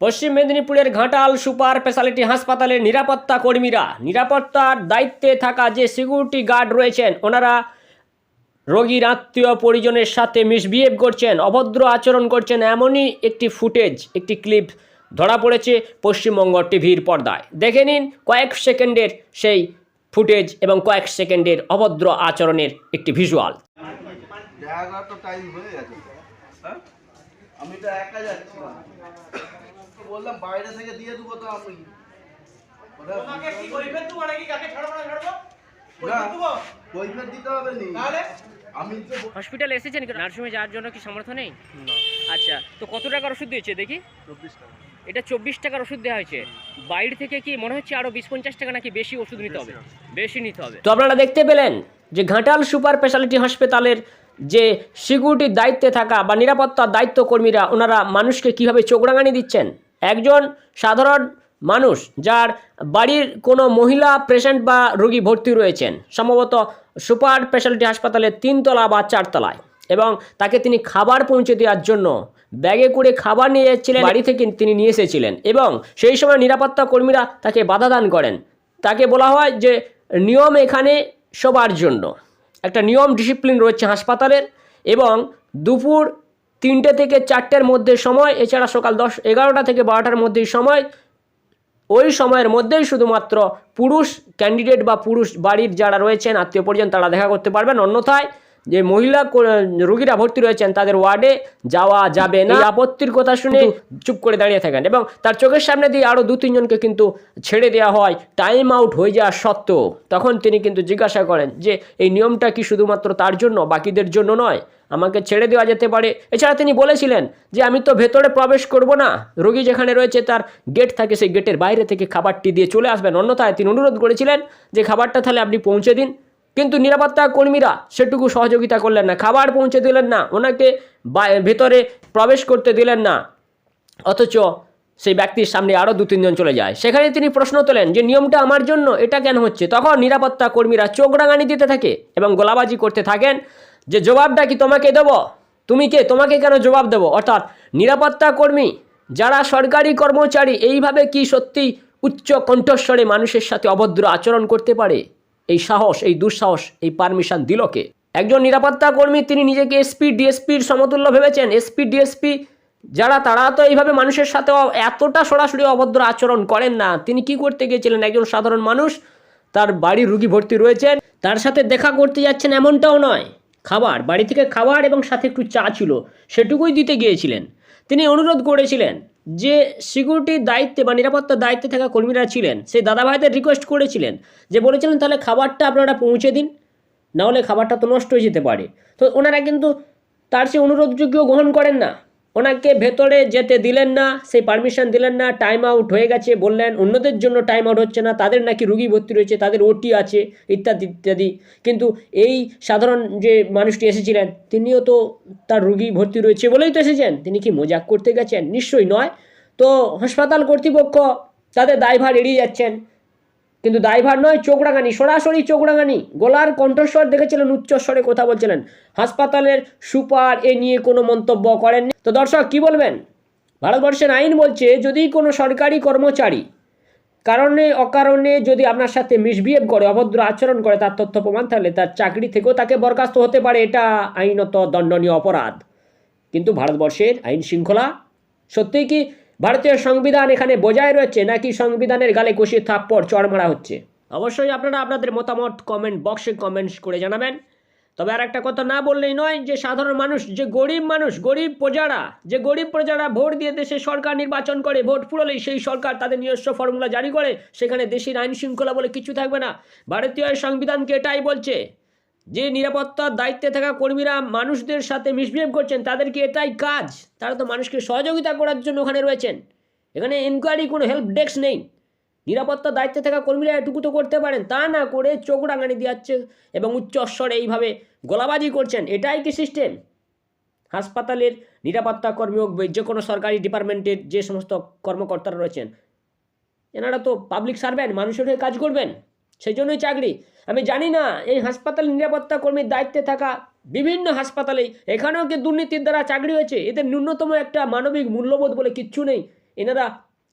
পশ্চিম মেদিনীপুরের Ghatal super speciality হাসপাতালের নিরাপত্তা কর্মীরা নিরাপত্তার দায়িত্বে থাকা যে সিকিউরিটি গার্ড রয়েছেন, ওনারা রোগীর আত্মীয় পরিজনের সাথে মিসবিহেভ করছেন, অভদ্র আচরণ করছেন, এমনই একটি ফুটেজ, একটি ক্লিপ ধরা পড়েছে পশ্চিমবঙ্গ টিভির পর্দায়। দেখে নিন কয়েক সেকেন্ডের সেই ফুটেজ এবং কয়েক সেকেন্ডের অভদ্র আচরণের একটি ভিজুয়াল। আমি তো একা যাচ্ছি তো বললাম বাইরে থেকে দিয়ে দেবো তো আমি। তোমাকে কি কৈফিয়ত দেবো নাকি? কাকে ছাড়বো না ছাড়বো? না কৈফিয়ত দেবো? কৈফিয়ত দিতে হবে নি। তাহলে? আমি তো ব- এসেছেন নার্সিংহোমে যাওয়ার জন্য কি সামর্থ্য নেই? আচ্ছা তো কত টাকার ওষুধ দিয়েছে দেখি? এটা চব্বিশ টাকার ওষুধ দেওয়া হয়েছে। বাইরে থেকে কি মনে হচ্ছে আরও বিশ পঞ্চাশ টাকা নাকি বেশি ওষুধ নিতে হবে? বেশি নিতে হবে। তো আপনারা দেখতে পেলেন যে ঘাটাল সুপার স্পেশালিটি হাসপাতালের যে সিকিউরিটির দায়িত্বে থাকা বা নিরাপত্তার দায়িত্ব কর্মীরা ওনারা মানুষকে কীভাবে চোখরাঙানি দিচ্ছেন? একজন সাধারণ মানুষ যার বাড়ির কোনো মহিলা পেশেন্ট বা রোগী ভর্তি রয়েছেন, সম্ভবত সুপার স্পেশালিটি হাসপাতালের তিনতলা বা চারতলায় এবং তাকে তিনি খাবার পৌঁছে দেওয়ার জন্য ব্যাগে করে খাবার নিয়ে যাচ্ছিলেন বাড়ি থেকে তিনি নিয়ে এসেছিলেন এবং সেই সময় নিরাপত্তা কর্মীরা তাকে বাধা দান করেন। তাকে বলা হয় যে নিয়ম এখানে সবার জন্য। একটা নিয়ম ডিসিপ্লিন রয়েছে হাসপাতালের এবং দুপুর তিনটে থেকে চারটের মধ্যে সময়, এছাড়া সকাল দশ, এগারোটা থেকে বারোটার মধ্যেই সময়। ওই সময়ের মধ্যেই শুধুমাত্র পুরুষ ক্যান্ডিডেট বা পুরুষ বাড়ির যারা রয়েছেন, আত্মীয় পরিজন, তারা দেখা করতে পারবেন। অন্যথায় যে মহিলা রোগীরা ভর্তি রয়েছেন তাদের ওয়ার্ডে যাওয়া যাবে না। আপত্তির কথা শুনে চুপ করে দাঁড়িয়ে থাকেন এবং তার চোখের সামনে দিয়ে আরও দু তিনজনকে কিন্তু ছেড়ে দেওয়া হয়। টাইম আউট হয়ে যাওয়া সত্ত্বেও তখন তিনি কিন্তু জিজ্ঞাসা করেন যে এই নিয়মটা কি শুধুমাত্র তার জন্য বাকিদের জন্য নয়? আমাকে ছেড়ে দেওয়া যেতে পারে। এছাড়া তিনি বলেছিলেন যে আমি তো ভেতরে প্রবেশ করব না। রোগী যেখানে রয়েছে তার গেট থাকে সেই গেটের বাইরে থেকে খাবারটি দিয়ে চলে আসবেন। অন্যথায় তিনি অনুরোধ করেছিলেন যে খাবারটা তাহলে আপনি পৌঁছে দিন। কিন্তু নিরাপত্তা কর্মীরা সেটুকু সহযোগিতা করলেন না। খাবার পৌঁছে দিলেন না, ওনাকে ভেতরে প্রবেশ করতে দিলেন না। অথচ সেই ব্যক্তির সামনে আরও দু, তিনজন চলে যায়। সেখানে তিনি প্রশ্ন তোলেন যে, নিয়মটা আমার জন্য? এটা কেন হচ্ছে? তখন নিরাপত্তা কর্মীরা চোখ রাঙানি দিতে থাকে এবং গোলাবাজি করতে থাকেন যে, জবাবটা কি তোমাকে দেবো? তুমি কে? তোমাকে কেন জবাব দেবো? অর্থাৎ নিরাপত্তা কর্মী যারা সরকারি কর্মচারী, এইভাবে কি সত্যি উচ্চ কণ্ঠস্বরে মানুষের সাথে অভদ্র আচরণ করতে পারে? এই সাহস, এই দুঃসাহস, এই পারমিশন দিল কে? একজন নিরাপত্তা কর্মী তিনি নিজেকে এসপি, ডিএসপির সমতুল্য ভেবেছেন। এসপি, ডিএসপি যারা, তারা তো এইভাবে মানুষের সাথে এতটা সরাসরি অভদ্র আচরণ করেন না। তিনি কি করতে গিয়েছিলেন? একজন সাধারণ মানুষ, তার বাড়ির রুগী ভর্তি রয়েছেন, তার সাথে দেখা করতে যাচ্ছেন এমনটাও নয়। খাবার, বাড়ি থেকে খাবার এবং সাথে একটু চা ছিল, সেটুকুই দিতে গিয়েছিলেন। তিনি অনুরোধ করেছিলেন যে সিকিউরিটির দায়িত্বে বা নিরাপত্তার দায়িত্বে থাকা কর্মীরা ছিলেন, সেই দাদাভাইদের রিকোয়েস্ট করেছিলেন যে বলেছিলেন তাহলে খাবারটা আপনারা পৌঁছে দিন নাহলে খাবারটা তো নষ্ট হয়ে যেতে পারে। তো ওনারা কিন্তু তার সে অনুরোধযোগ্য গ্রহণ করেন না। ওনাকে ভেতরে যেতে দিলেন না, সেই পারমিশন দিলেন না টাইম আউট হয়ে গেছে বললেন, অন্যদের জন্য টাইম আউট হচ্ছে না, তাদের নাকি রুগী ভর্তি রয়েছে, তাদের ওটি আছে, ইত্যাদি ইত্যাদি। কিন্তু এই সাধারণ যে মানুষটি এসেছিলেন, তিনিও তো তার রুগী ভর্তি রয়েছে বলেই তো এসেছেন, তিনি কি মজাক করতে গেছেন? নিশ্চয়ই নয়। তো হাসপাতাল কর্তৃপক্ষ তাদের দায়ভার এড়িয়ে যাচ্ছেন। কিন্তু দায়ভার নয় চোখরাঙানি, সরাসরি চোখরাঙানি। গোলার কণ্ঠস্বর দেখেছিলেন, উচ্চস্বরে কথা বলছিলেন। হাসপাতালের সুপার এ নিয়ে কোনো মন্তব্য করেননি। তো দর্শক, কি বলবেন? ভারতবর্ষের আইন বলছে, যদি কোনো সরকারি কর্মচারী কারণে, অকারণে যদি আপনার সাথে মিসবিহেভ করে, অভদ্র আচরণ করে, তার তথ্য প্রমাণ থাকলে তার চাকরি থেকেও তাকে বরখাস্ত হতে পারে, এটা আইনত দণ্ডনীয় অপরাধ। কিন্তু ভারতবর্ষের আইন শৃঙ্খলা সত্যিই কি ভারতীয় সংবিধান এখানে বজায় রয়েছে নাকি সংবিধানের গালে কষিয়ে থাপ্পড় চড় মারা হচ্ছে? অবশ্যই আপনারা আপনাদের মতামত কমেন্ট বক্সে কমেন্টস করে জানাবেন। তবে আর একটা কথা না বললেই নয় যে, সাধারণ মানুষ, যে গরিব মানুষ, গরিব প্রজারা, যে গরিব প্রজারা ভোট দিয়ে দেশে সরকার নির্বাচন করে, ভোট ফুরলেই সেই সরকার তাদের নিজস্ব ফর্মুলা জারি করে, সেখানে দেশের আইন শৃঙ্খলা বলে কিছু থাকবে না। ভারতীয় সংবিধানকে এটাই বলছে? যে নিরাপত্তার দায়িত্বে থাকা কর্মীরা মানুষদের সাথে মিসবিহেভ করছেন তাদেরকে এটাই কাজ? তারা তো মানুষকে সহযোগিতা করার জন্য ওখানে রয়েছেন। এখানে এনকোয়ারি কোনো হেল্প ডেস্ক নেই। নিরাপত্তার দায়িত্বে থাকা কর্মীরা এটুকু তো করতে পারেন, তা না করে চোখ রাঙানি দিয়াচ্ছে এবং উচ্চ স্বরে এইভাবে গোলাবাজি করছেন। এটাই কি সিস্টেম হাসপাতালের নিরাপত্তা কর্মী হোক যে কোনো সরকারি ডিপার্টমেন্টের যে সমস্ত কর্মকর্তারা রয়েছেন, এনারা তো পাবলিক সার্ভেন্ট মানুষের হয়ে কাজ করবেন। সেই জন্যই চাকরি। আমি জানি না, এই হাসপাতাল নিরাপত্তা কর্মীর দায়িত্বে থাকা বিভিন্ন হাসপাতালে এখানেও কি দুর্নীতির দ্বারা চাকরি হয়েছে? এদের ন্যূনতম একটা মানবিক মূল্যবোধ বলে কিচ্ছু নেই। এনারা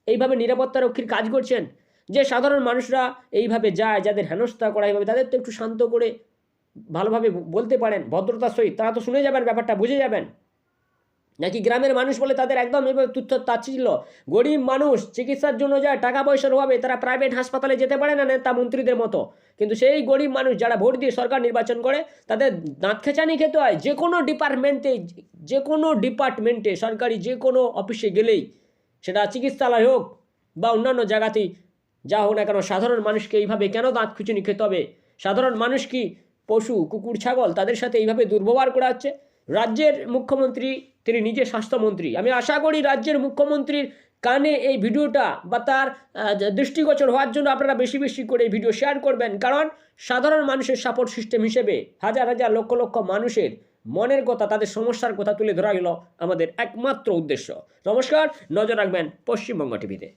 এইভাবে নিরাপত্তা রক্ষীর কাজ করছেন। যে সাধারণ মানুষরা এইভাবে যায়, যাদের হেনস্থা করা এইভাবে, তাদের তো একটু শান্ত করে ভালোভাবে বলতে পারেন, ভদ্রতার সহিত। তারা তো শুনে যাবেন, ব্যাপারটা বুঝে যাবেন। নাকি গ্রামের মানুষ বলে তাদের একদম এভাবে তুচ্ছ তাচ্ছিল্য? গরিব মানুষ চিকিৎসার জন্য যায় টাকা পয়সার অভাবে তারা প্রাইভেট হাসপাতালে যেতে পারে না, নেতা মন্ত্রীদের মতো। কিন্তু সেই গরিব মানুষ যারা ভোট দিয়ে সরকার নির্বাচন করে, তাদের দাঁত খেচানি খেতে হয়। যে কোনো ডিপার্টমেন্টে যে কোনো ডিপার্টমেন্টে সরকারি যে কোনো অফিসে গেলেই সেটা চিকিৎসালয় হোক বা অন্যান্য জায়গাতেই যা হোক না কেন, সাধারণ মানুষকে এইভাবে কেন দাঁত খুঁচুনি খেতে হবে? সাধারণ মানুষ কি পশু, কুকুর, ছাগল তাদের সাথে এইভাবে দুর্ব্যবহার করা হচ্ছে? রাজ্যের মুখ্যমন্ত্রী, তিনি নিজে স্বাস্থ্যমন্ত্রী। আমি আশা করি রাজ্যের মুখ্যমন্ত্রীর কানে এই ভিডিওটা বা তার দৃষ্টিগোচর হওয়ার জন্য আপনারা বেশি বেশি করে এই ভিডিও শেয়ার করবেন। কারণ সাধারণ মানুষের সাপোর্ট সিস্টেম হিসেবে হাজার হাজার লক্ষ লক্ষ মানুষের মনের কথা, তাদের সমস্যার কথা তুলে ধরা গেল আমাদের একমাত্র উদ্দেশ্য। নমস্কার, নজর রাখবেন পশ্চিমবঙ্গ টিভিতে।